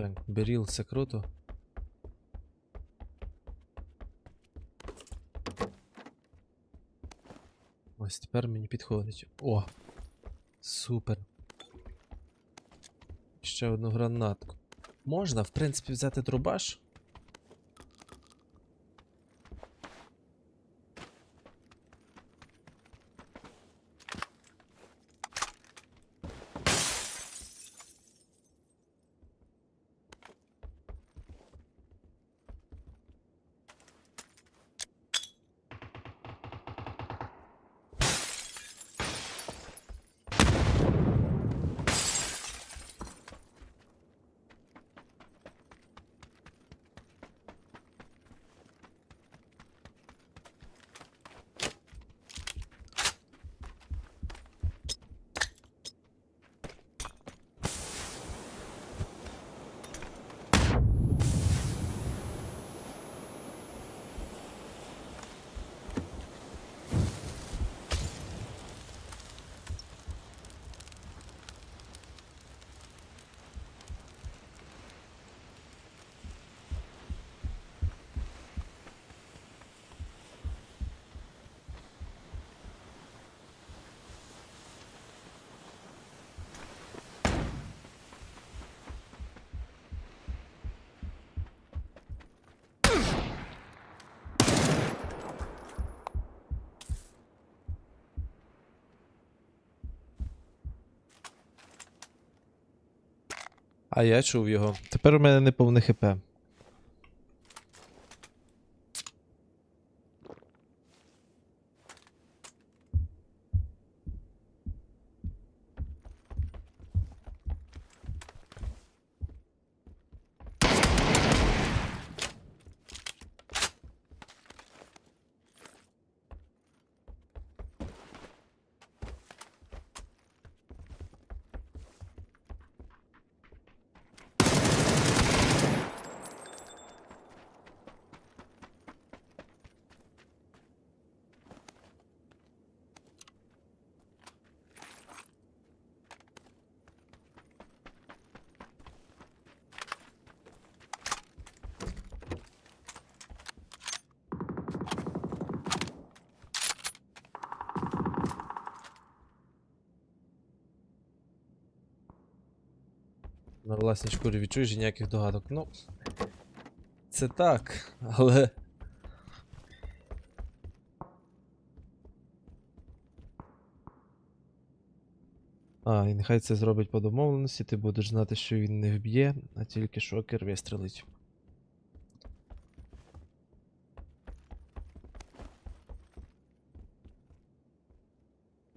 Так, беріл, це круто. Ось тепер мені підходить. О! Супер. Ще одну гранатку. Можна, в принципі, взяти дробаш. А я чув його. Тепер у мене не повне хп. Власній шкурі відчуєш і ніяких догадок. Ну. Це так, але. А, і нехай це зробить по домовленості, ти будеш знати, що він не вб'є, а тільки шокер вистрелить.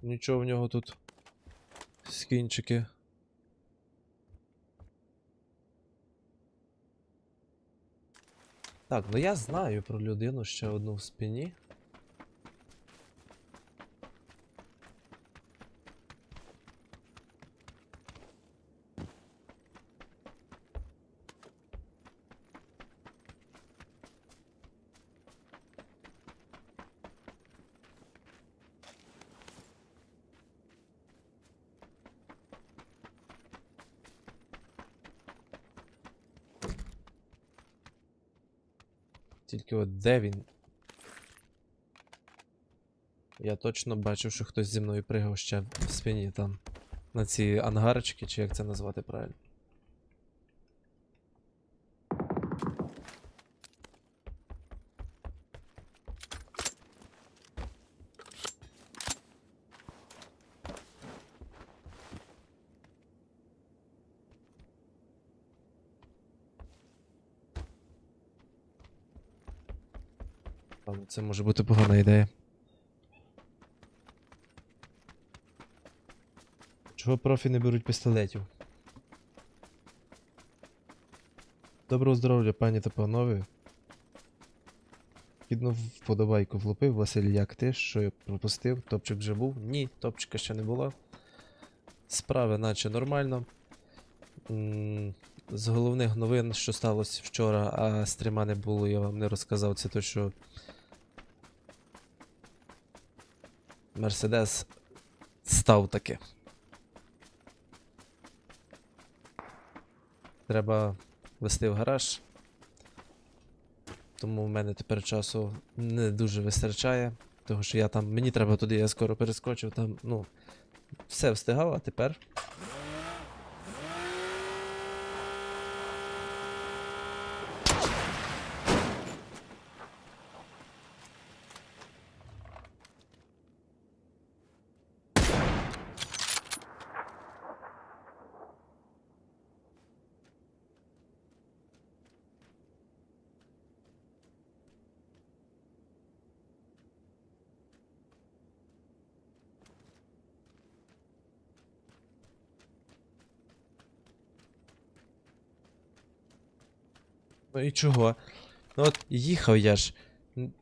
Нічого в нього тут. Скінчики. Так, ну я знаю про людину ще одну в спині. Тільки от де він? Я точно бачив, що хтось зі мною пригав ще в спині там. На ці ангарочки, чи як це назвати правильно. Там це може бути погана ідея. Чого профі не беруть пістолетів? Доброго здоров'я, пані та панове. Киднув вподобайку, влупив Василь, як ти, що я пропустив? Топчик вже був? Ні, топчика ще не було. Справи наче нормально. З головних новин, що сталося вчора, а стріма не було, я вам не розказав, це то, що Мерседес став таки. Треба вести в гараж. Тому в мене тепер часу не дуже вистачає. Тому що я там. Мені треба туди, я скоро перескочив, там, ну. Все встигав, а тепер. Ну і чого? Ну от їхав я ж,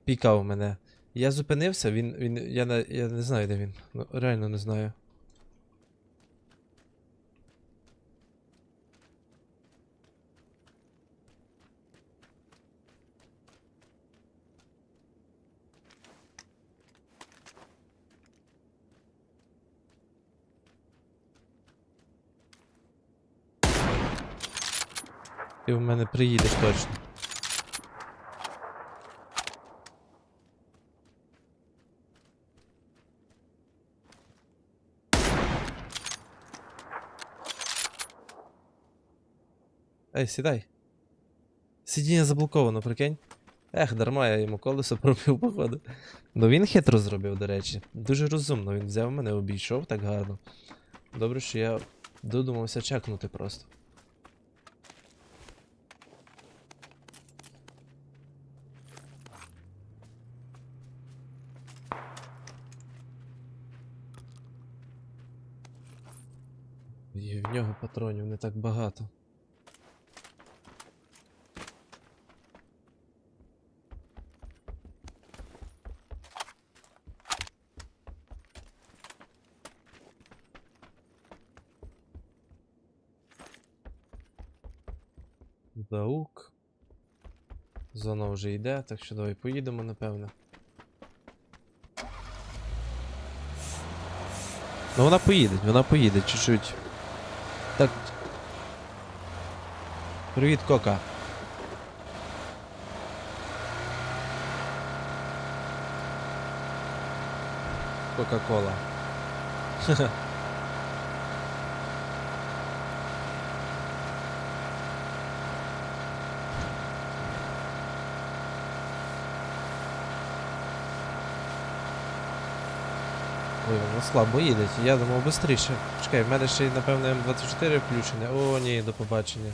пікав мене. Я зупинився, він. він я, не, я не знаю, де він. Ну, реально не знаю. Ти в мене приїдеш точно. Ей, сідай. Сидіння заблоковано, прикинь. Ех, дарма я йому колесо пробив, походу. Ну він хитро зробив, до речі. Дуже розумно. Він взяв мене, обійшов так гарно. Добре, що я додумався чекнути просто. І в нього патронів не так багато. Даук. Зона вже йде, так що давай поїдемо, напевне. Ну вона поїде, вона поїде чуть-чуть. Так. Привіт, Кока. Кока-кола. слабо їде, я думав швидше. Чекай, в мене ще й, напевно, М24 включене. О, ні, до побачення.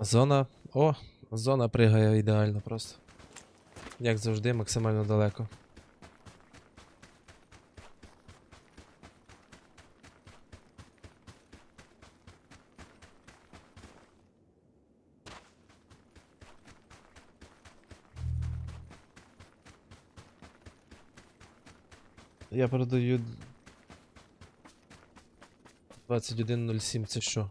Зона. О, зона пригає ідеально просто. Як завжди, максимально далеко. Я продаю 21.07, це що?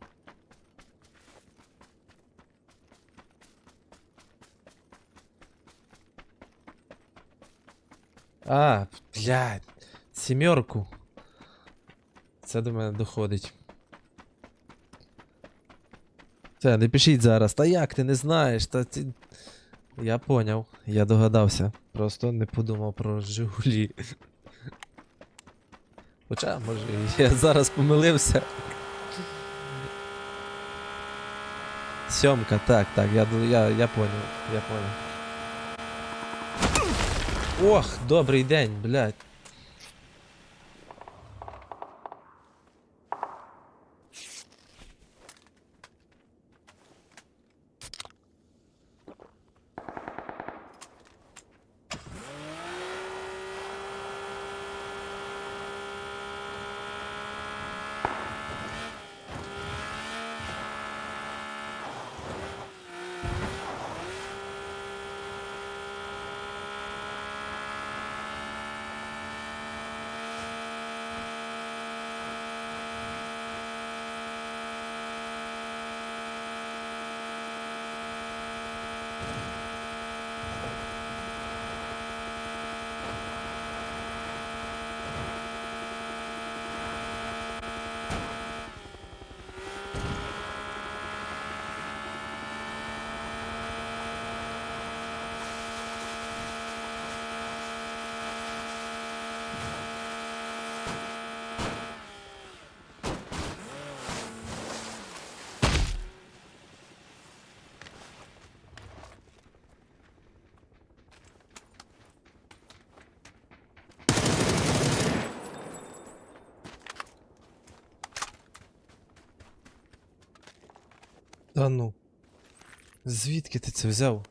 А, блядь, сімерку. Це до мене доходить. Це, не пишіть зараз. Та як ти не знаєш? Та ти... Я поняв, я догадався. Просто не подумав про Жигулі. Хоча, може, я зараз помилився. Сьомка, так, так, я, я, я поняв, я поняв. Ох, добрий день, блядь. Та ну. Звідки ти це взяв?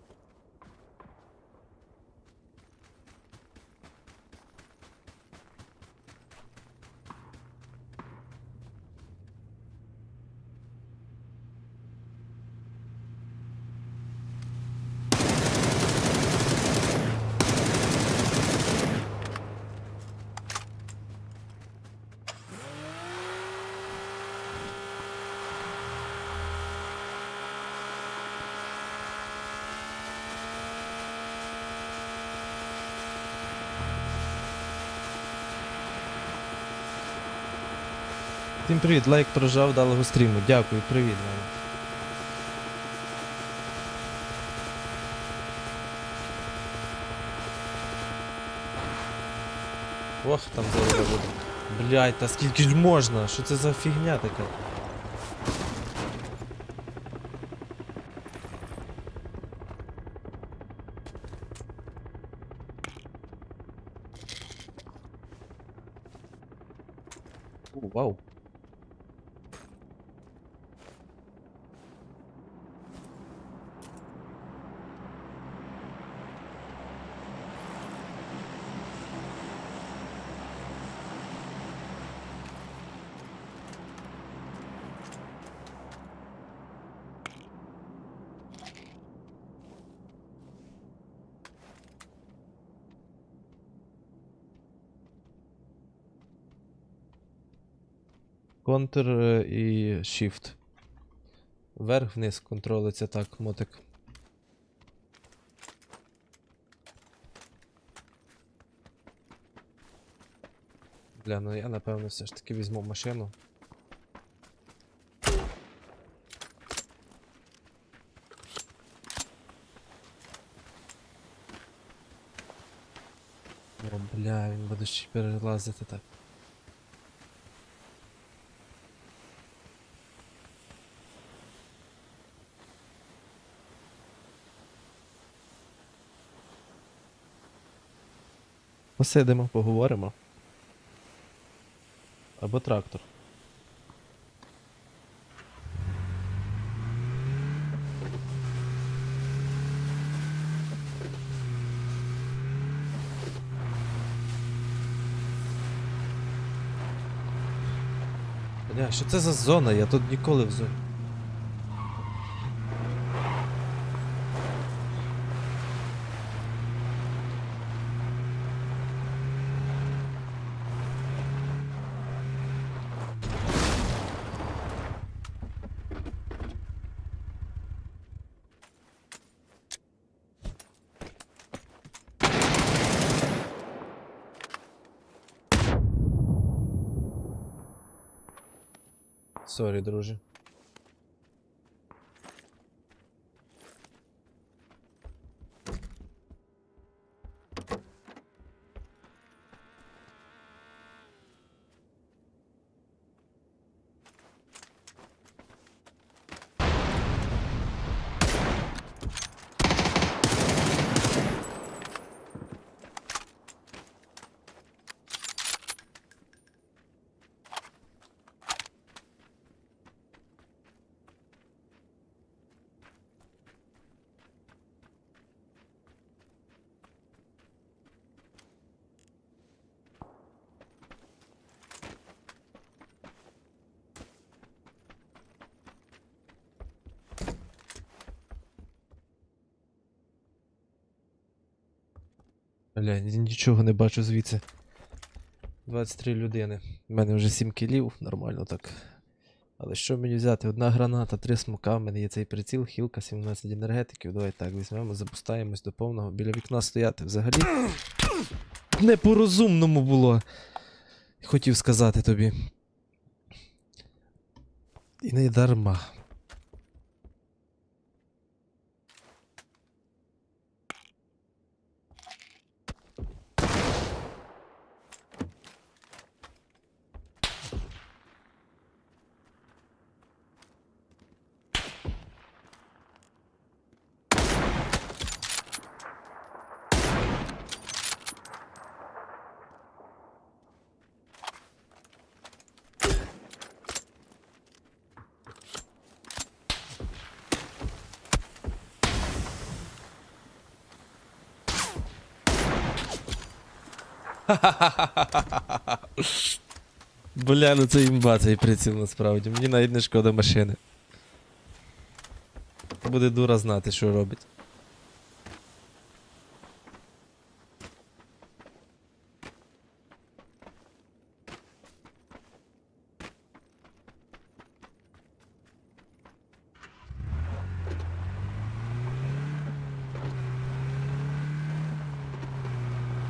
Всім привіт, лайк прожав, далого стріму. Дякую, привіт вам. Ох, там зараз буде. Блять, та скільки ж можна? Що це за фігня така? О, вау. Контр е, і Shift. Вверх вниз контролиться так, мотик. Бля, ну я напевно все ж таки візьму машину. О, бля, він буде ще перелазити так. Посидимо, поговоримо. Або трактор. Бля, що це за зона? Я тут ніколи в зоні. Сорі, друже. Бля, нічого не бачу звідси. 23 людини. У мене вже 7 кілів, нормально так. Але що мені взяти? Одна граната, три смока, в мене є цей приціл, хілка, 17 енергетиків. Давай так, візьмемо, запускаємось до повного. Біля вікна стояти взагалі. Не по-розумному було. Хотів сказати тобі. І не дарма. Бля, ну це імба цей приціл насправді. Мені навіть не шкода машини. Буде дура знати, що робить.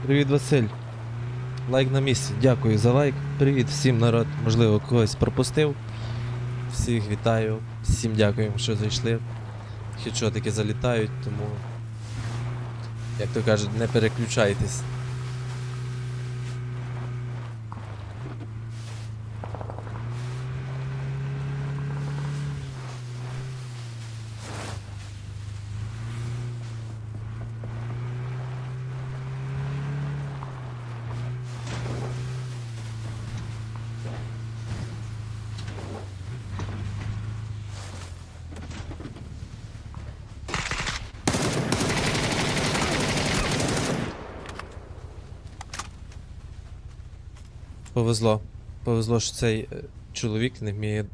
Привіт, Василь. Лайк на місці. Дякую за лайк. Привіт всім народ. Можливо, когось пропустив. Всіх вітаю. Всім дякую, що зайшли. Хідшотики залітають, тому. Як то кажуть, не переключайтесь. Повезло. Повезло, що цей е, чоловік не вміє.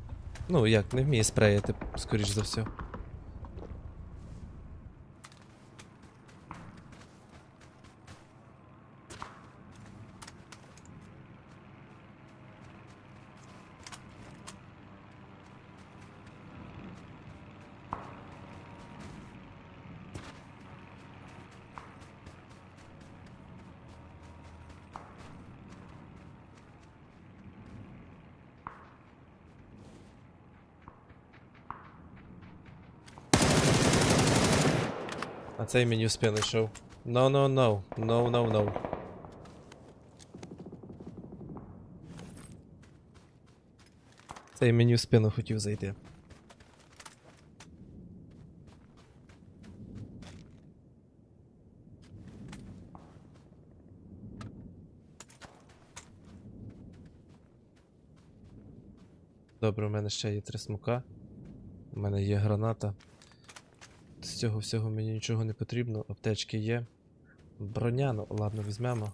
Ну, як, не вміє спреяти, скоріш за все. А цей мені в спину йшов. No, no, no. No, no, no. Цей мені в спину хотів зайти. Добре, у мене ще є три смука. У мене є граната. З цього всього мені нічого не потрібно, аптечки є. Броня, ну ладно, візьмемо.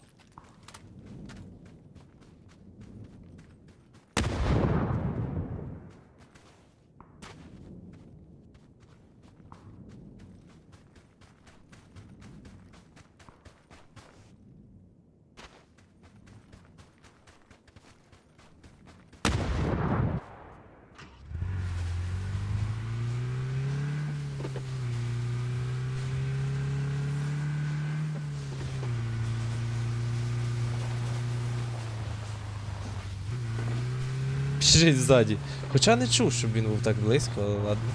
Біжить ззаді. Хоча не чув, щоб він був так близько, але ладно.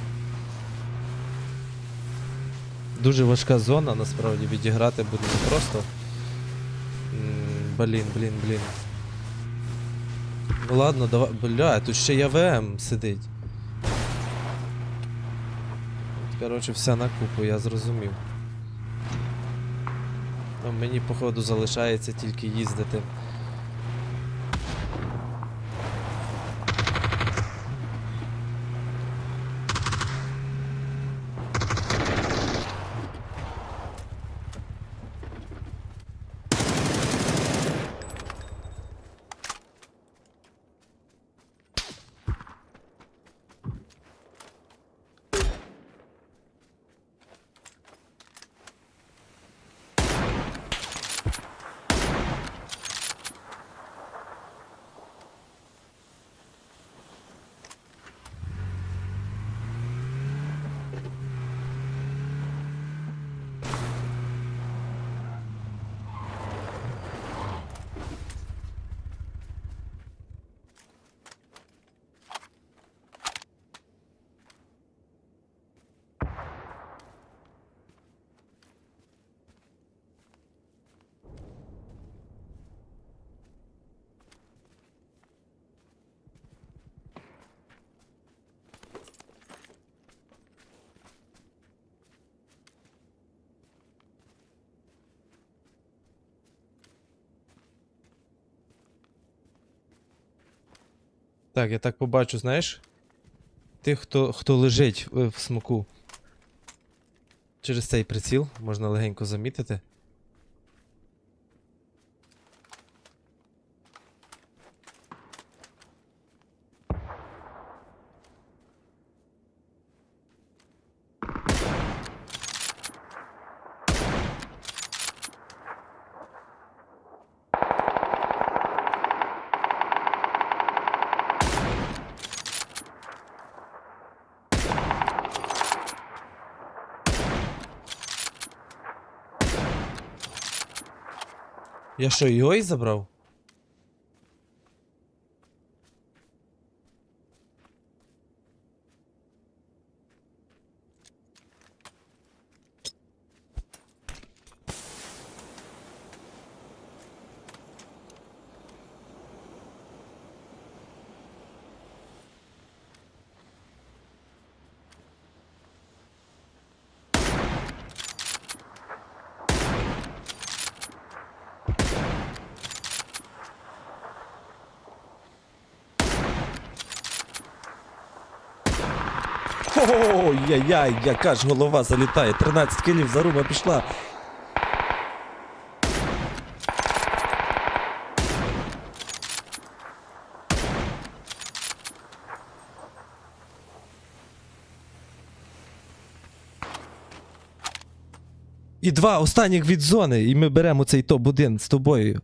Дуже важка зона, насправді відіграти буде не просто. Блін, блін, блін. Ну ладно, давай. Бля, тут ще й АВМ сидить. Коротше, вся на купу, я зрозумів. Ну, мені, походу, залишається тільки їздити. Так, я так побачу, знаєш? Тих, хто, хто лежить е, в смоку. Через цей приціл можна легенько замітити. Я що, його і забрав? Ой-яй-яй, яка ж голова залітає. 13 кілів за руба пішла. І два останніх від зони, і ми беремо цей топ-1 з тобою.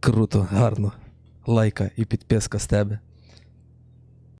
Круто, гарно. Лайка і підписка з тебе.